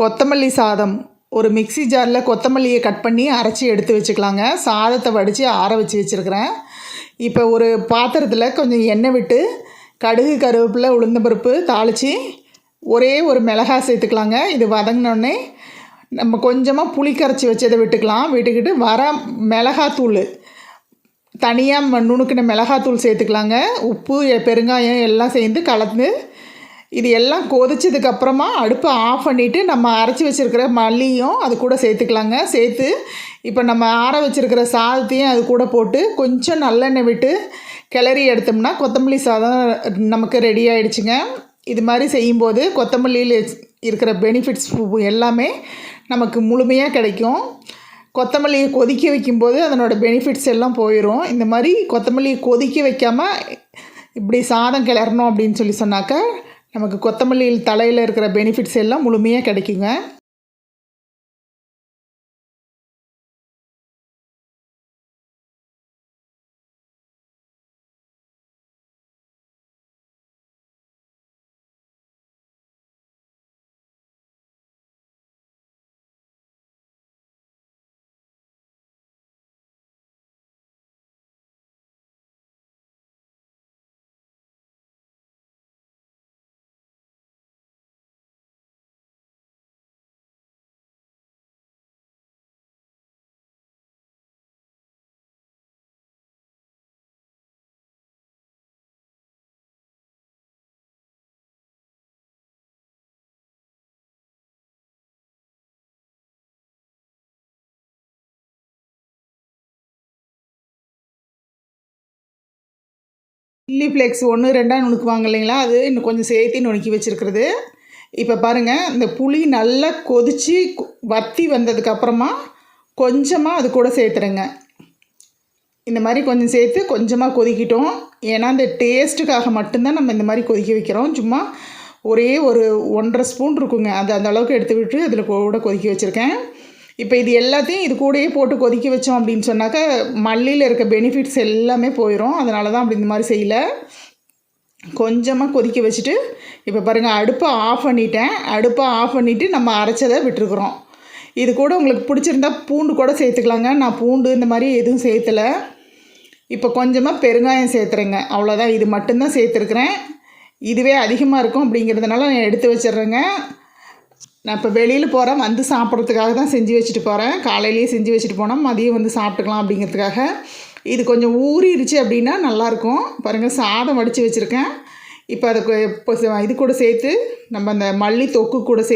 கொத்தமல்லி சாதம். ஒரு மிக்ஸி ஜாரில் கொத்தமல்லியை கட் பண்ணி அரைச்சி எடுத்து வச்சுக்கலாங்க. சாதத்தை வடித்து ஆற வச்சு வச்சுருக்கிறேன். இப்போ ஒரு பாத்திரத்தில் கொஞ்சம் எண்ணெய் விட்டு கடுகு கருவேப்பிலை உளுந்தம்பருப்பு தாளித்து ஒரே ஒரு மிளகா சேர்த்துக்கலாங்க. இது வதங்கினோடனே நம்ம கொஞ்சமாக புளி கரைச்சி வச்சதை விட்டுக்கலாம். விட்டுக்கிட்டு வர மிளகாத்தூள் தனியாக நுணுக்கின மிளகாத்தூள் சேர்த்துக்கலாங்க. உப்பு பெருங்காயம் எல்லாம் சேர்ந்து கலந்து இது எல்லாம் கொதிச்சதுக்கு அப்புறமா அடுப்பை ஆஃப் பண்ணிவிட்டு நம்ம அரைச்சி வச்சுருக்கிற மல்லியும் அது கூட சேர்த்துக்கலாங்க. சேர்த்து இப்போ நம்ம ஆற வச்சுருக்கிற சாதத்தையும் அது கூட போட்டு கொஞ்சம் நல்லெண்ணெய் விட்டு கிளறி எடுத்தோம்னா கொத்தமல்லி சாதம் நமக்கு ரெடி ஆகிடுச்சுங்க இது மாதிரி செய்யும்போது கொத்தமல்லியில் இருக்கிற பெனிஃபிட்ஸ் எல்லாமே நமக்கு முழுமையாக கிடைக்கும். கொத்தமல்லியை கொதிக்க வைக்கும்போது அதனோட பெனிஃபிட்ஸ் எல்லாம் போயிடும் இந்த மாதிரி கொத்தமல்லியை கொதிக்க வைக்காமல் இப்படி சாதம் கிளறணும் அப்படின்னு சொல்லி சொன்னாக்கா நமக்கு கொத்தமல்லியில் தலையில் இருக்கிற பெனிஃபிட்ஸ் எல்லாம் முழுமையாக கிடைக்குங்க. சில்லி ஃப்ளேக்ஸ் ஒன்று ரெண்டாக நுணுக்குவாங்க இல்லைங்களா? அது இன்னும் கொஞ்சம் சேர்த்து நுணுக்கி வச்சுருக்கிறது. இப்போ பாருங்கள் இந்த புளி நல்லா கொதித்து வத்தி வந்ததுக்கப்புறமா கொஞ்சமாக அது கூட சேர்த்துருங்க. இந்த மாதிரி கொஞ்சம் சேர்த்து கொஞ்சமாக கொதிக்கிட்டோம். ஏன்னா இந்த டேஸ்ட்டுக்காக மட்டும்தான் நம்ம இந்த மாதிரி கொதிக்க வைக்கிறோம். சும்மா ஒரே ஒரு ஒன்றரை ஸ்பூன் இருக்குங்க. அது அந்த அளவுக்கு எடுத்து விட்டு அதில் கூட கொதிக்க வச்சுருக்கேன். இப்போ இது எல்லாத்தையும் இது கூடயே போட்டு கொதிக்க வச்சோம் அப்படின்னு சொன்னாக்கா மல்லியில் இருக்க பெனிஃபிட்ஸ் எல்லாமே போயிடும் அதனால தான் அப்படி இந்த மாதிரி செய்யலை. கொஞ்சமாக கொதிக்க வச்சுட்டு இப்போ பாருங்கள் அடுப்பை ஆஃப் பண்ணிட்டேன். அடுப்பை ஆஃப் பண்ணிவிட்டு நம்ம அரைச்சதை விட்டுருக்குறோம். இது கூட உங்களுக்கு பிடிச்சிருந்தா பூண்டு கூட சேர்த்துக்கலாங்க. நான் பூண்டு இந்த மாதிரி எதுவும் சேர்த்தலை. இப்போ கொஞ்சமாக பெருங்காயம் சேர்த்துறேங்க. அவ்வளோதான் இது மட்டும்தான் சேர்த்துருக்குறேன். இதுவே அதிகமாக இருக்கும் அப்படிங்கிறதுனால நான் எடுத்து வச்சிட்றேங்க. நான் இப்போ வெளியில் போகிறேன் வந்து சாப்பிட்றதுக்காக தான் செஞ்சு வச்சுட்டு போகிறேன் காலையிலேயே செஞ்சு வச்சுட்டு போனால் மதியம் வந்து சாப்பிட்டுக்கலாம் அப்படிங்கிறதுக்காக. இது கொஞ்சம் ஊறிடுச்சு அப்படின்னா நல்லாயிருக்கும். பாருங்கள் சாதம் வடித்து வச்சுருக்கேன். இப்போ அதை இப்போ இது கூட சேர்த்து நம்ம அந்த மல்லி தொக்கு கூட சேர்த்து